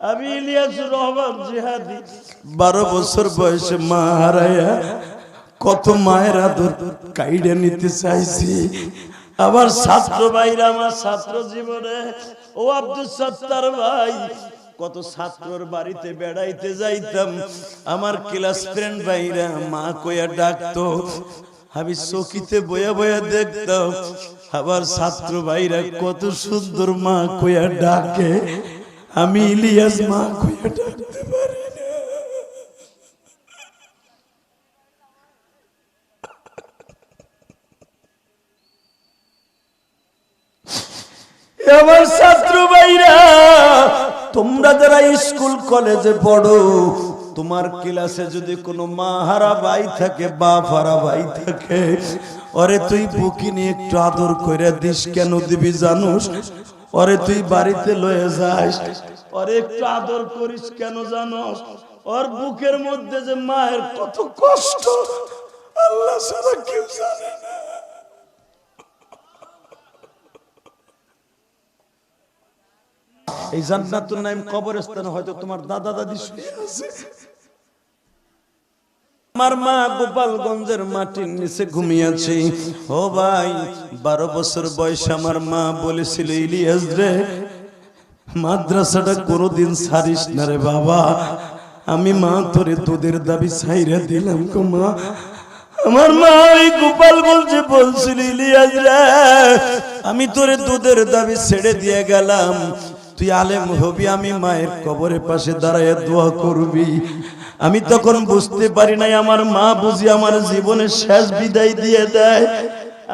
আমি ইলিয়াসুর রহমান জিহাদি। বারো বছর বয়সে মা হারাইয়া কত মায়ের আদর কাইডে নিতে চাইছি। আমার ছাত্র ভাইরা, আমার ছাত্র জীবনে, ও আব্দুল সত্তার ভাই, কত ছাত্রর বাড়িতে বেড়াইতে যাইতাম। আমার ক্লাস ফ্রেন্ড ভাইরা মা কইয়া ডাকতো, আমি চকিতে বয়া বয়া দেখতাম আবার ছাত্র ভাইরা কত সুন্দর মা কইয়া ডাকে। আমি ইলিয়াস মা কইয়া ডাকতে পারি না। আমার ছাত্র ভাইরা তোমরা যারা স্কুল কলেজে পড়ো তোমার ক্লাসে যদি কোনো মা হারা ভাই থাকে বাপ হারা ভাই থাকে অরে তুই বুকি নিয়ে একটু আদর কইরা দিস কেন দিবি জানোস? ওরে তুই বাড়িতে লয়ে যাস। ওরে একটু আদর করিস কেন জানোস? ওর বুকের মধ্যে যে মায়ের কত কষ্ট, আল্লাহ ছাড়া কেউ জানে না। এই জান্নাতুল নাইম কবরস্থানে হয়তো তোমার দাদা দাদি শুয়ে আছে। আমার মা গোপালগঞ্জের মাটির নিচে ঘুমিয়েছে। ও ভাই, বারো বছর বয়স আমার মা বলেছিল, ইলিয়াস রে, মাদ্রাসাটা কোনোদিন ছাড়িস না রে বাবা। আমি মা তোরে তোদের দাবি ছাইরা দিলাম গো মা। আমার মা ওই গোপালগঞ্জে বলছিল, ইলিয়াস রে, আমি তোরে দুধের দাবি ছেড়ে দিয়ে গেলাম। তুই আলেম হবি, আমি মায়ের কবরের পাশে দাঁড়ায় দোয়া করবি। আমি তখন বুঝতে পারি নাই, আমার মা বুঝি আমার জীবনের শেষ বিদায় দিয়ে দেয়।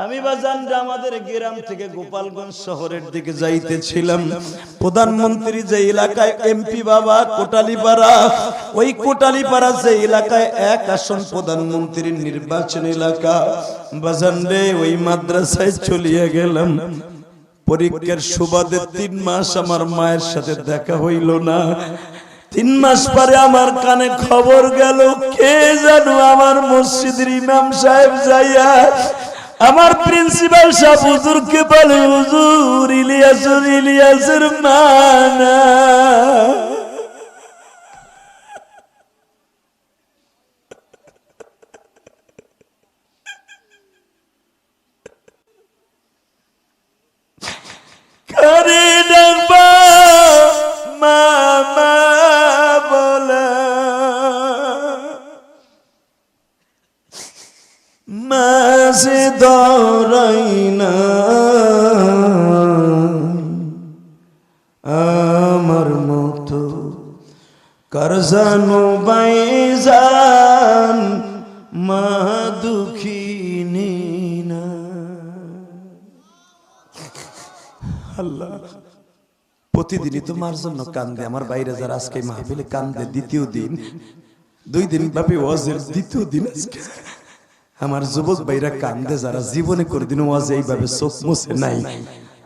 আমি বাজান আমাদের গ্রাম থেকে গোপালগঞ্জ শহরের দিকে যাইতেছিলাম, প্রধানমন্ত্রী যে এলাকায় এমপি বাবা কোটালিপাড়া, ওই কোটালিপাড়া যে এলাকায় এক আসন প্রধানমন্ত্রীর নির্বাচন এলাকা। বাজান রে, ওই মাদ্রাসায় চলিয়ে গেলাম। পরীক্ষার সুবাদে তিন মাস আমার মায়ের সাথে দেখা হইল না। তিন মাস পরে আমার কানে খবর গেল, কে জানো আমার মসজিদের ইমাম সাহেব যাইয়া আমার প্রিন্সিপাল সাহেব হুজুরকে বলে, হুজুর ইলিয়াসুর ইলিয়াসের মানা আল্লাহ প্রতিদিনই তোমার জন্য কান্দে, আমার বাইরে যারা আজকে মাহফিলে কান্দে, দ্বিতীয় দিন। দুই দিন ব্যাপী ওয়াজের দ্বিতীয় দিন আজকে। আমার যুবক ভাইরা কান্দে, যারা জীবনে করে দিন ওয়াজ এইভাবে চোখ মুছে নাই।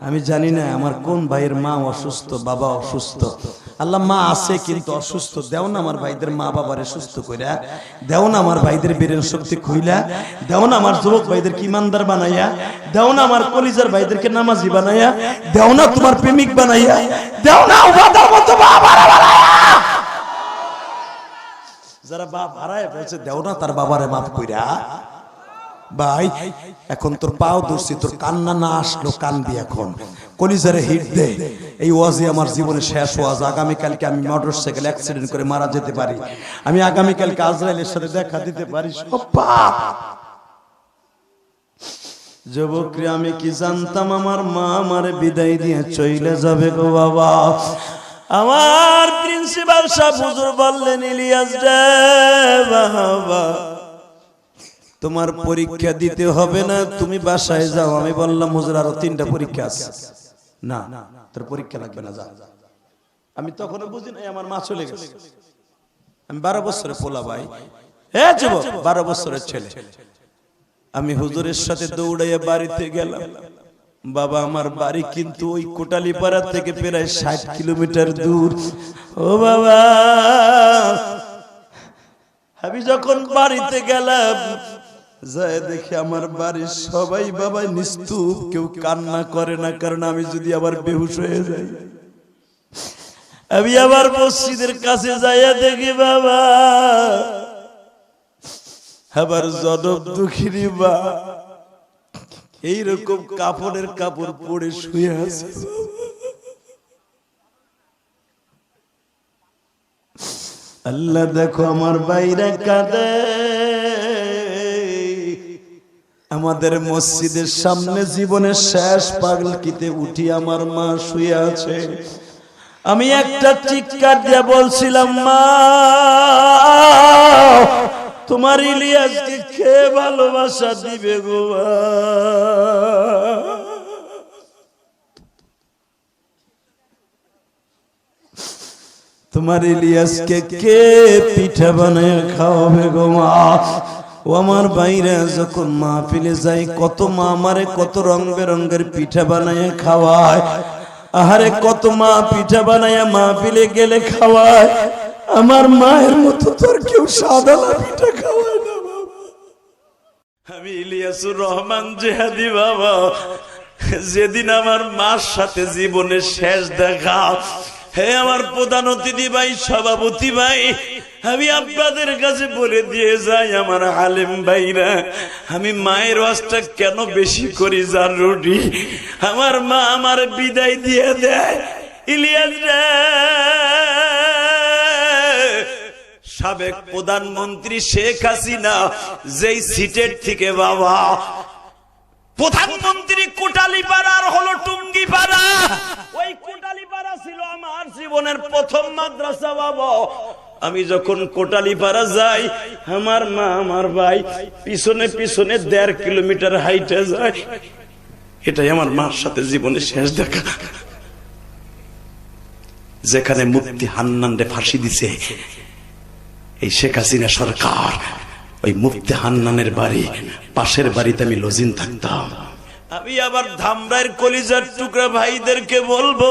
আমি জানি না আমার কোন ভাইয়ের মা অসুস্থ, বাবা অসুস্থ। আল্লাহ মা আছে কিন্তু অসুস্থ। দেও না আমার ভাইদের মা বাবারে সুস্থ কইরা। দেও না আমার ভাইদের বীরের শক্তি খুইলা। দেও না আমার যুবক ভাইদের ইমানদার বানাইয়া। দেও না আমার কলিজার ভাইদেরকে নামাজি বানাইয়া। দেও না তোমার প্রেমিক বানাইয়া। দেও না উবাদার মতো বাবারা বানাইয়া। যারা বাপ হারায় বলছে, দেও না তার বাবারে মাফ কইরা। ভাই, এখন তোর পাও ধরছি, তোর কান্না না আসলো কানবি এখন। কলিজারে হিট দে। এই ওয়াজই আমার জীবনে শেষ ওয়াজ। আগামীকালকে আমি মোটর সাইকেল অ্যাক্সিডেন্ট করে মারা যেতে পারি। আমি আগামীকালকে আজরাইলের সাথে দেখা দিতে পারি। সব পাপ যুবকরে, আমি কি জানতাম আমার মা আমার বিদায় দিয়ে চইলে যাবে গো বাবা? আমার প্রিন্সিপাল সাহেব হুজুর বললেন, ইলিয়াস রে বাবা। তোমার পরীক্ষা দিতে হবে না, তুমি বাসায় যাও। আমি বললাম, হুজুর, আরও তিনটা পরীক্ষা আছে। না, তোর পরীক্ষা লাগবে না, যা। আমি তখনও বুঝি নাই, আমার মা চলে গেছে। আমি বারো বছরের পোলা ভাই। এ যুবক, বারো বছরের ছেলে। আমি হুজুরের সাথে দৌড়াইয়া বাড়িতে গেলাম। বাবা, আমার বাড়ি কিন্তু ওই কোটালি কোটালিপাড়া থেকে প্রায় ষাট কিলোমিটার দূর। ও বাবা, আমি যখন বাড়িতে গেলাম যায় দেখি আমার বাড়ির সবাই বাবা নিস্তুপ, কেউ কান্না করে না, কারণ আমি যদি আবার বেহুশ হয়ে যাই। আমি আবার মসজিদের কাছে যাইয়া দেখি বাবা, আবার জনম দুঃখিনী বা এইরকম কাপড়ের কাপড় পরে শুয়ে আছে আল্লাহ দেখো আমার বাইরে কাঁদে। আমাদের মসজিদের সামনে জীবনের শেষ পাগলকিতে উঠি আমার মা শুয়ে আছে আমি একটা চিৎকার দিয়ে বলছিলাম, মা, তোমার ইলিয়াসকে খেয়ে ভালোবাসা দিবে গো। তোমার ইলিয়াসকে কে পিঠা বানায় খাওয়াবে গো মা ও আমার বাইরে যখন মাহফিলে যাই, কত মা আমারে কত রং বেরঙ্গের পিঠা বানায় খাওয়ায়। আহারে, কত মা পিঠা বানায় মাহফিলে গেলে খাওয়ায়। আমার মায়ের মতো তোর কেউ সাদালা পিঠা খাওয়ায় না আমি ইলিয়াসুর রহমান জেহাদি, বাবা। যেদিন আমার মার সাথে জীবনের শেষ দেখা হে আমার প্রধান অতিথি ভাই, সভাপতি ভাই, আমি আপনাদের কাছে বলে দিয়ে যাই, আমার আলেম ভাইরা, আমি মায়ের ওয়াজটা কেন বেশি করি যার রুটি? আমার মা আমার বিদায় দিয়ে দেয়। ইলিয়াস সাবেক প্রধানমন্ত্রী শেখ হাসিনা, যেই সিটের থেকে বাবা প্রধানমন্ত্রী কোটালি পাড়ার হলো টুঙ্গি পাড়া ওই কোটালি পাড়া ছিল আমার জীবনের প্রথম মাদ্রাসা, বাবা। আমি যখন কোটালি পাড়া যাই, আমার মা, আমার ভাই পিছনে পিছনে দেড় কিলোমিটার হাইটে যায়। এটাই আমার মার সাথে জীবনে শেষ দেখা। যেখানে মুক্তি হান্নানরে ফাঁসি দিছে, এই শেখ হাসিনা সরকার। ওই মুফতি হান্নানের বাড়ি, পাশের বাড়িতে আমি লজিন থাকতাম। আমি আবার ধামরায়ের কলিজার টুকরা ভাইদেরকে বলব,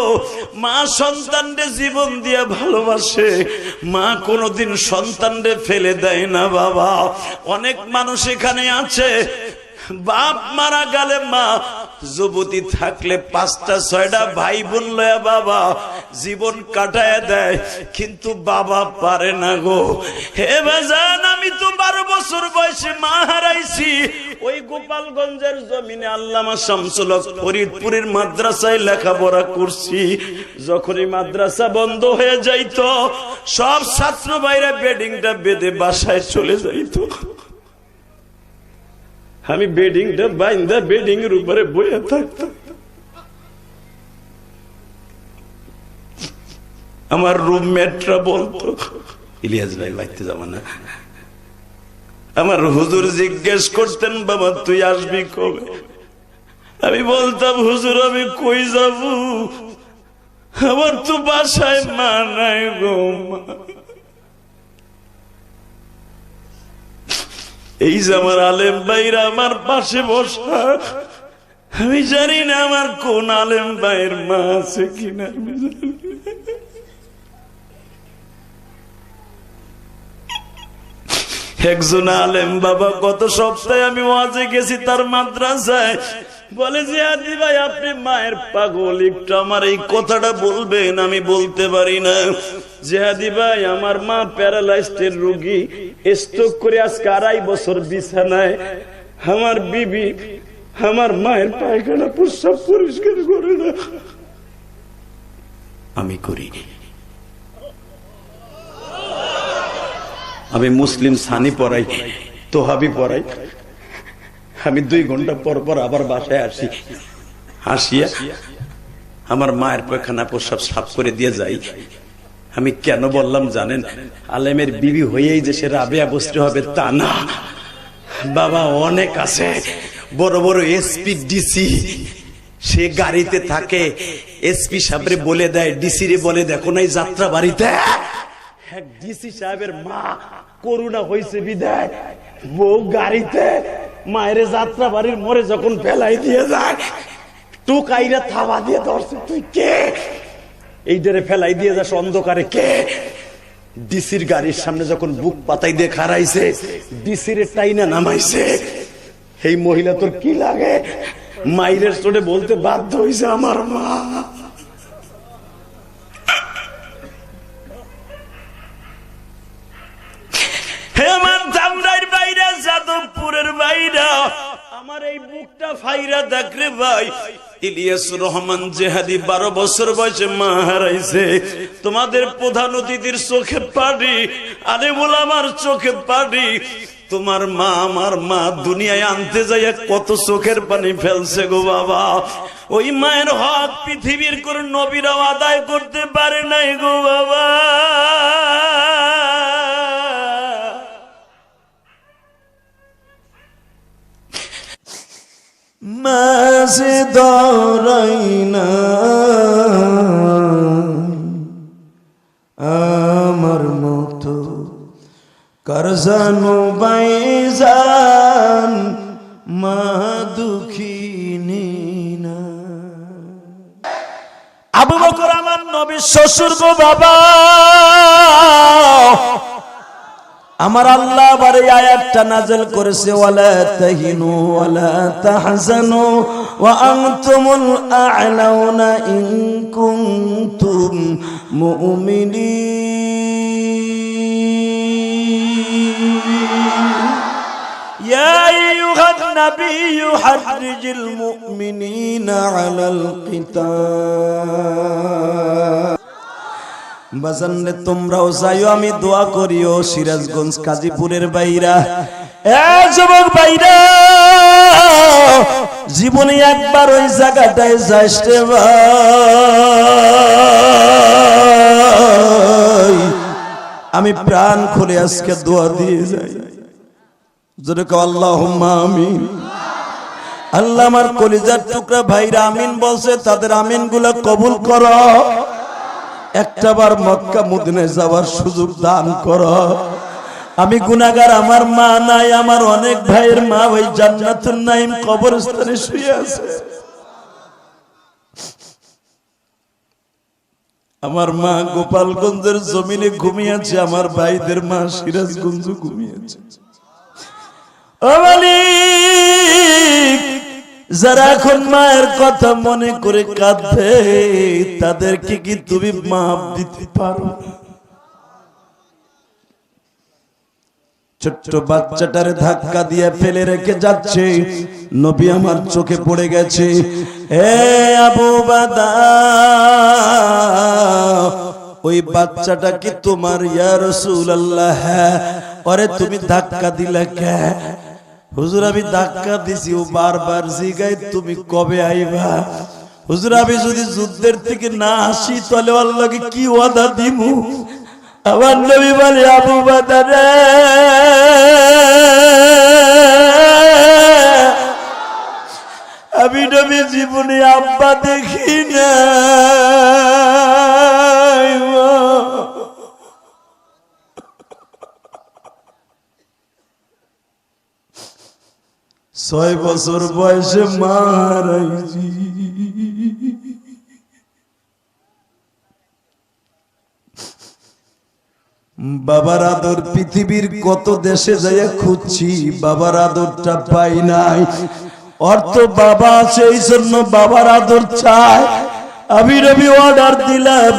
মা সন্তানরে জীবন দিয়ে ভালোবাসে। মা কোনোদিন সন্তানরে ফেলে দেয় না বাবা। অনেক মানুষ এখানে আছে বাপ মারা গেলে মা, যুবতী থাকলে পাঁচটা, ছয়টা ভাই বোন লয়া বাবা জীবন কাটায় দেয়। কিন্তু বাবা পারে না গো। হে বাজান, আমি তো বারো বছর বয়সে মা হারাইছি। ওই গোপালগঞ্জের জমিনে আল্লামা শামসুল ফরিদপুরের মাদ্রাসায় লেখাপড়া করছি। যখনই মাদ্রাসা বন্ধ হয়ে যাইতো, সব ছাত্র ভাইরা বেডিংটা বেঁধে বাসায় চলে যাইতো। আমি বেডিংটা বাইন্দা বেডিং এর উপরে বয়ে থাকতাম আমার রুমমেটরা বলতো, ইলিয়াস ভাই, বাইতে যাব না। আমার হুজুর জিজ্ঞেস করতেন, বাবা, তুই আসবি কবে? আমি বলতাম, হুজুর, আমি কই যাব? আমার তো বাসায় মা নাই গো মা। এই যে আমার আলেম ভাইরা আমার পাশে বসা। আমি জানি না আমার কোন আলেম ভাইয়ের মা আছে কিনা, আমি জানি একজন আলেম বাবা, গত সপ্তাহে আমি ওয়াজে গেছি তার মাদ্রাসায়। বলে যে আদি ভাই, আপনি মায়ের পাগল, একটু আমার এই কথাটা বলবেন, আমি বলতে পারি না। জেহাদি ভাই, আমার মা করে আজকে আড়াই বছর বিছানায়। আমার বিবি, আমার মায়ের পায়খানা প্রস্রাব পরিষ্কার করে না। আমি করি। আমি মুসলিম সানি পড়াই, তোহাবি পড়াই। আমি দুই ঘণ্টা পর পর আবার বাসায় আসি। আসিয়া আমার মায়ের পয়খানা প্রস্রাব সাফ করে দিয়ে যাই। আমি কেন বললাম জানেন? আলেমের বিবি হয়েই যে সে রাবেয়া বসতে হবে তা না। বাবা অনেক আছে। বড় বড় এসপি ডিসি সে। গাড়িতে থাকে। এসপি সাহেবরে বলে দেয় ডিসি রে বলে, দেখো নাই যাত্রা বাড়িতে? এক ডিসি সাহেবের মা, করুণা হয়েছে বিদায়। বউ গাড়িতে মায়ের যাত্রা বাড়ির মোড়ে যখন ফেলাই দিয়ে যায় টুকাইরা থাবা দিয়ে ধরছে, তুই কে? এই ডেরে ফেলাই দিয়ে যাস অন্ধকারে কে? ডিসির গাড়ির সামনে যখন বুক পাতাই দিয়ে খারাইছে ডিসির টাইনা নামাইছে এই মহিলা, তোর কি লাগে? মাইরের চোটে বলতে বাধ্য হয়েছে আমার মা। মুখটা ফাইরা দেখরে ভাই। ইলিয়াস রহমান জেহাদি বারো বছর বয়সে মা হারাইছে। তোমাদের প্রধান অতিথির চোখে পাড়ি আলিমুল আমার চোখে পাড়ি তোমার মা আমার মা দুনিয়ায় আনতে যাইয়া কত চোখের পানি ফেলছে গো বাবা। ওই মায়ের হক পৃথিবীর করে নবীরাও আদায় করতে পারে নাই গো বাবা। মাঝে দরাই না আমার মতো করজানো বাইজান মা দুঃখিনী না। আবু বকর আমার নবী শ্বশুর গো বাবা। আমার আল্লাহ বারে আয়াতটা নাজেল করেছে, ওয়ালা তাহিনু ওয়ালা তাহজানু ওয়া আনতুমুল আ'লাউনা ইন কুনতুম মুমিনিন। ইয়া মুমিনিনা আলাল বাজানরে তোমরাও যাইও, আমি দোয়া করিও সিরাজগঞ্জ, কাজীপুরের বাইরা। এ যুবক বাইরা, জীবনে একবার ওই জায়গাটায় যাইস রে আমি প্রাণ খুলে আজকে দোয়া দিয়ে যাই। যদি কও, আল্লাহুম্মা আমিন। আল্লাহ আমার কলিজার টুকরা ভাইরা আমিন বলছে, তাদের আমিনগুলা কবুল করো। একটাবার মক্কা মদিনায় যাওয়ার সুযোগ দান কর। আমি গুনাগার আমার মা নাই, আমার অনেক ভাইয়ের মা ওই জান্নাতুন নাইম কবরস্থানে শুয়ে আছে। আমার মা গোপালগঞ্জের জমিনে ঘুমিয়েছে আমার ভাইদের মা সিরাজগঞ্জ ঘুমিয়েছে যারা এখন মায়ের কথা মনে করে কাঁদবে, তাদেরকে কি তুমি মাপ দিতে পারো? ছোট্ট বাচ্চাটারে ধাক্কা দিয়ে ফেলে রেখে যাচ্ছে। নবী আমার চোখে পড়ে গেছে। এ আবু বাদা, ওই বাচ্চাটা কি তোমার, ইয়া রাসূলুল্লাহ? হ্যাঁ। ওরে তুমি ধাক্কা দিলে কে? হুজুর, আমি ধাক্কা দিছি, ও বারবার জিগাই তুমি কবে আইবা? হুজুর, আমি যদি যুদ্ধের থেকে না আসি, তাহলে আল্লাহকে কি ওয়াদা দিমু? আমার নবী বলে, আবু বাদারে আমি নবী জীবনে আব্বা দেখি না ছয় বছর বয়সে মারাইছি বাবার আদর পৃথিবীর কত দেশে যাইয়া খুঁজছি, বাবার আদরটা পাই নাই। অর্থ বাবা আছে এই জন্য বাবার আদর চাই। আমি রবি অর্ডার দিলাম,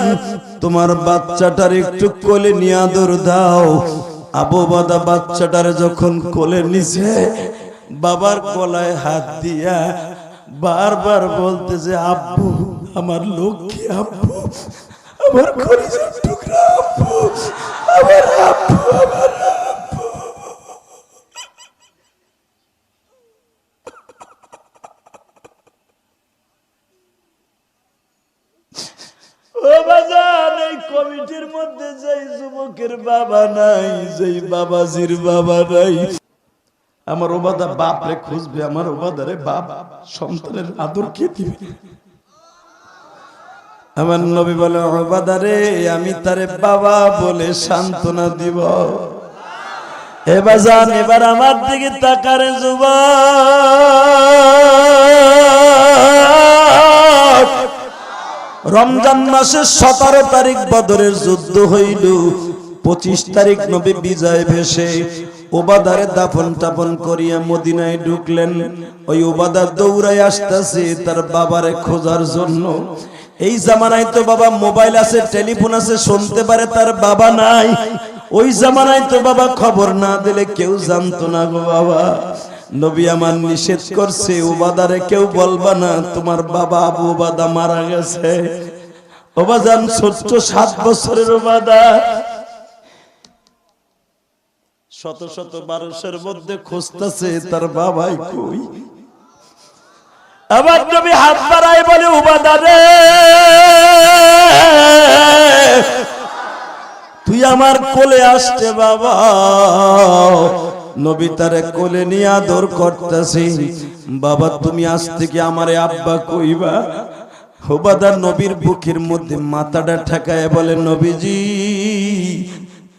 তোমার বাচ্চাটার একটু কোলে নিয়ে আদর দাও। আববাদা বাচ্চাটার যখন কোলে নিছে বাবার গলায় হাত দিয়া বারবার বলতেছে আব্বু, আমার লক্ষ্মী আব্বু, আমার খরিজের টুকরা আব্বু, আমার আব্বু, আমার কমিটির মধ্যে যেই যুবকের বাবা নাই, যেই বাবাজির বাবা নাই আমার ওবাদা বাপ রে খুঁজবে, আমার ওবাদারে বাপ সন্তানের আদর কে দিবে? আমার নবী বলে ওবাদারে আমি তারে বাবা বলে সান্ত্বনা দিব। এ বাজান, এবার আমার দিকে তাকারে যুবক। রমজান মাসের সতেরো তারিখ বদরের যুদ্ধ হইল, পঁচিশ তারিখ নবী বিজয় ভেসে ওবাদারে দাফন টাপন করিয়া মদিনায় ঢুকলেন। ওই ওবাদা দৌড়ায় আসতেছে তার বাবারে খোঁজার জন্য। এই জামানায় তো বাবা মোবাইল আছে, টেলিফোন আছে, শুনতে পারে তার বাবা নাই। ওই জামানায় তো বাবা খবর না দিলে কেউ জানতো না গো বাবা। নবী আমার নিষেধ করছে ওবাদারে কেউ বলবা না, তোমার বাবা আবু উবাদা মারা গেছে। ওবাজান ছোট্ট সাত বছরের ওবাদা শত শত মানুষের মধ্যে খুঁজতেছে তার বাবাই কই? আবার নবী হাত বাড়াই বলে উবাদা রে! তুই আমার কোলে আসতে বাবা। নবী তারে কোলে নিয়ে আদর করতেছি। বাবা তুমি আজ থেকে আমারে আব্বা কইবা। হোবাদার নবীর বুকের মধ্যে মাথাটা ঠেকায় বলে নবীজি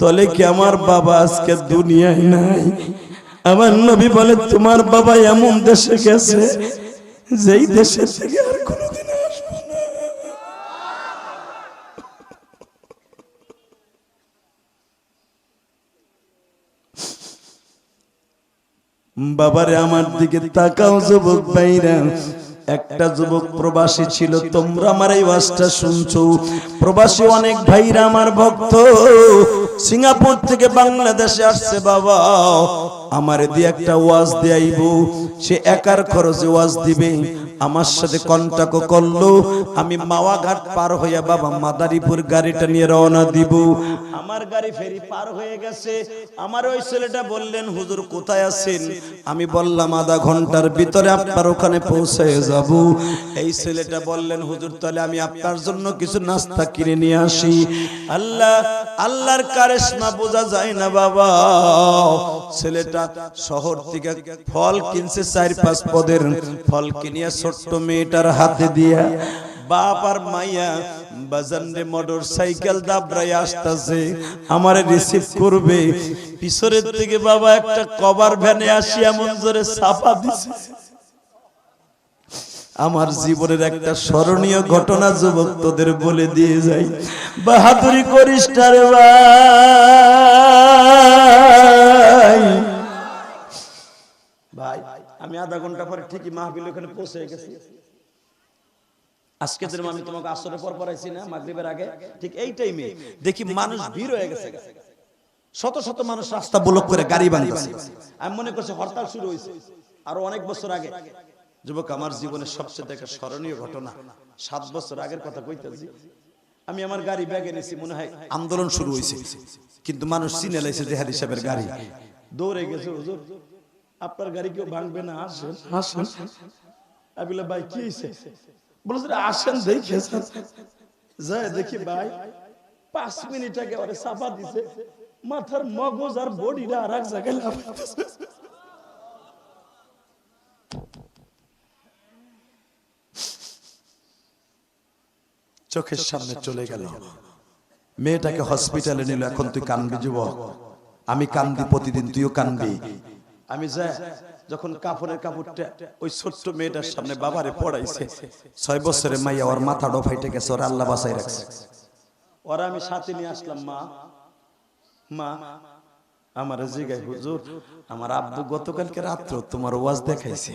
তলে কি আমার বাবা আজকে দুনিয়ায় নাই? আমার নবী বলে, তোমার বাবা এমন দেশে গেছে, যেই দেশে থেকে আর কোনোদিন বাবারে আমার দিকে তাকাও, যুবক ভাইরা। একটা যুবক প্রবাসী ছিল, তোমরা আমার এই ওয়াজটা শুনছো। প্রবাসী অনেক ভাইরা আমার ভক্ত। সিঙ্গাপুর থেকে বাংলাদেশে আসছে, বাবা। আমার দিয়ে একটা ওয়াজ দেয়াইব। সে একার খরচে ওয়াজ দিবে। আমার সাথে কন্টাক্ট করল। আমি মাওয়াঘাট পার হইয়া বাবা মাদারীপুর গাড়িটা নিয়ে রওনা দিব। আমার গাড়ি ফেরি পার হয়ে গেছে। আমার ওই ছেলেটা বললেন, হুজুর কোথায় আছেন? আমি বললাম, আধা ঘণ্টার ভিতরে আপনার ওখানে পৌঁছে যাব এই ছেলেটা বললেন হুজুর তাহলে আমি আপনার জন্য কিছু নাস্তা কিনে নিয়ে আসি। আল্লাহ আল্লাহর কারিশমা বোঝা যায় না বাবা। ছেলেটা শহর থেকে ফল কিনছে চার পাঁচ পদের। ফল কিনিয়া ছোট্ট মেয়েটার হাতে দিয়া বাপ আর মাইয়া বাজারে মোটর সাইকেল দাবড়াই আসতেছে। আমারে রিসিভ করবে। পিছনের থেকে বাবা একটা কভার ভ্যানে আসি এমন জোরে চাপা দিছে। আমার জীবনের একটা স্মরণীয় ঘটনা যুবক তোদের বলে দিয়ে যাই। বাহাদুরি করিস রে ভাই। ভাই আমি আধা ঘণ্টা পরে ঠিকই মাহফিল ওখানে পৌঁছে গেছি। আজকে যেরকম আমি তোমাকে আসরের পর পড়াইছি না মাগরিবের আগে। ঠিক এই টাইমে দেখি মানুষ ভিড় হয়ে গেছে। শত শত মানুষ রাস্তা ব্লক করে গাড়ি বানিয়েছে আমি মনে করছি হরতাল শুরু হয়েছে আরও অনেক বছর আগে। যুবক, আমার জীবনের সবচেয়ে দেখা স্মরণীয় ঘটনা। সাত বছর আগের কথা কইতেছি। আমি আমার গাড়ি ব্যাগে নিয়েছি মনে হয় আন্দোলন শুরু হয়েছে কিন্তু মানুষ চিনে লাইছে জেহাদ হিসাবের গাড়ি। দৌড়ে গেছে, হুজুর, আপনার গাড়ি কেউ ভাঙবে না? আসেন আসেন। আমি ভাই, কি হয়েছে বলেছে আসেন, দেখে যায় দেখি, ভাই, পাঁচ মিনিট আগে ওরে চাপা দিছে। মাথার মগজ আর বডিটা আর এক জায়গায় লাফাইতেছে। চোখের সামনে চলে গেল। মেয়েটাকে হসপিটালে নিল। এখন তুই কানবি যুবক। আমি কান্দি প্রতিদিন তুইও কানবি আমি যাই যখন কাপড়ের কাপড়টা ওই ছোট্ট মেয়েটার সামনে বাবারে পড়াইছে। ছয় বছরের মাইয়া ওর মাথা ডফাইটে গেছে ওর আল্লাহ বাসাই রাখছে। ওরা আমি সাথে নিয়ে আসলাম মা। মা আমার জিগাই হুজুর আমার আব্বু গতকালকে রাত্র তোমার ওয়াজ দেখাইছে।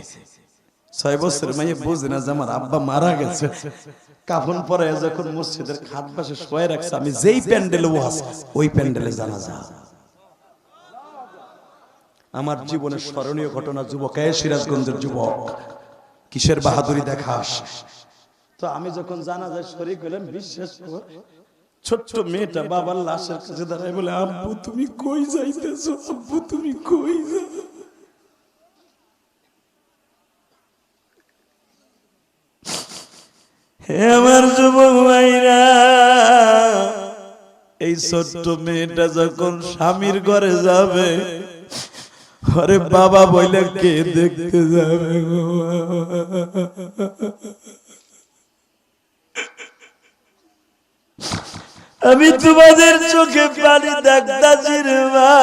ছয় বছর মাইয়ে বুঝে না যে আমার আব্বা মারা গেছে। কাফন পরে যখন মসজিদের খাট পাশে শোয়ে রাখছে, আমি যেই প্যান্ডেলে ওয়াজ ওই প্যান্ডেলে জানা যা আমার জীবনের স্মরণীয় ঘটনা, যুবক সিরাজগঞ্জের যুবক, কিসের বাহাদুরি দেখাস? তো আমি যখন জানা যায় শরীর হলেন বিশ্বাস ছোট্ট মেয়েটা বাবার লাশের কাছে দাঁড়ায় বলে, আব্বু, তুমি কই যাইতেছো? আব্বু, তুমি কই যাও আমার যুবক ভাইরা, এই ছোট্ট মেয়েটা যখন স্বামীর ঘরে যাবে, আরে বাবা বইলে কে দেখতে যাবে আমি তোমাদের চোখে পানি দেখতাছি রে ভাই।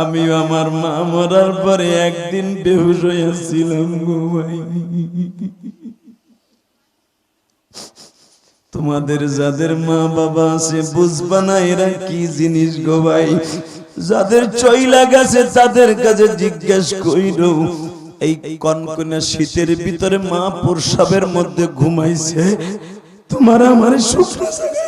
আমি আমার মা মরার পরে একদিন বেহুশ হয়েছিলাম গো ভাই। তোমাদের যাদের মা বাবা আছে, বুঝবা না এরা কি জিনিস গো ভাই। যাদের চইলা গেছে, তাদের কাছে জিজ্ঞেস কইর, এই কনকনে শীতের ভিতরে মা প্রসাবের মধ্যে ঘুমাইছে, তোমার আমার শুকনো জায়গায়